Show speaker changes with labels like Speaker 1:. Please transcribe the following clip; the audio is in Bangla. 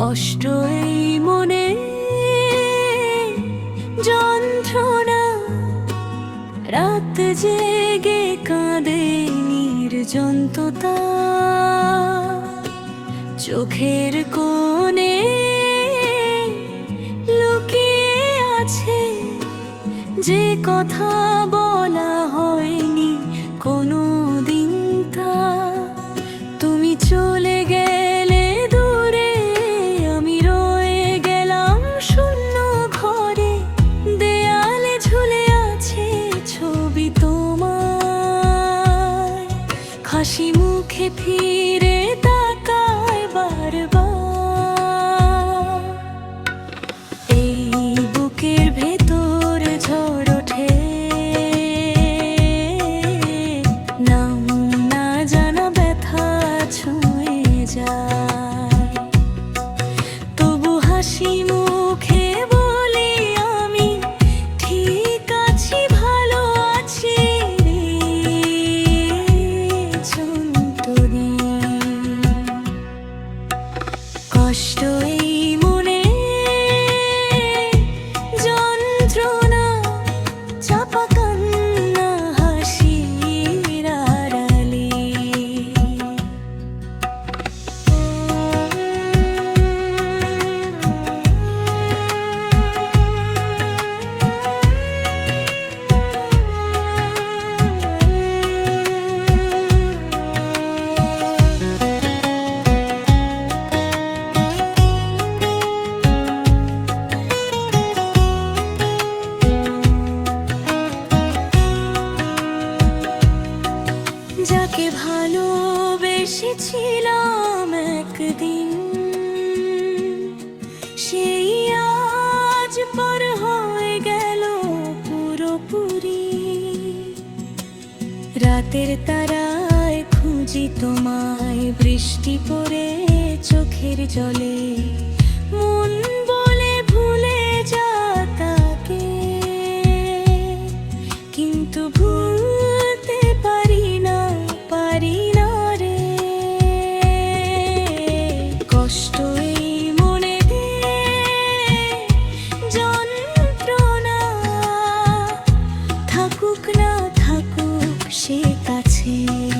Speaker 1: কষ্ট এই মনে, যন্ত্রণা, রাত জেগে কাঁদে নির্জন্ততা। চোখের কোণে লুকিয়ে আছে যে কথা বলা হয়নি কোনো হাসি মুখে ফিরে You. যাকে ভালোবেসেছিলাম একদিন, সেই আজ পর হয়ে গেল পুরোপুরি। রাতের তারায় খুঁজি তোমায়, বৃষ্টি পড়ে চোখের জলে। মন কাছে।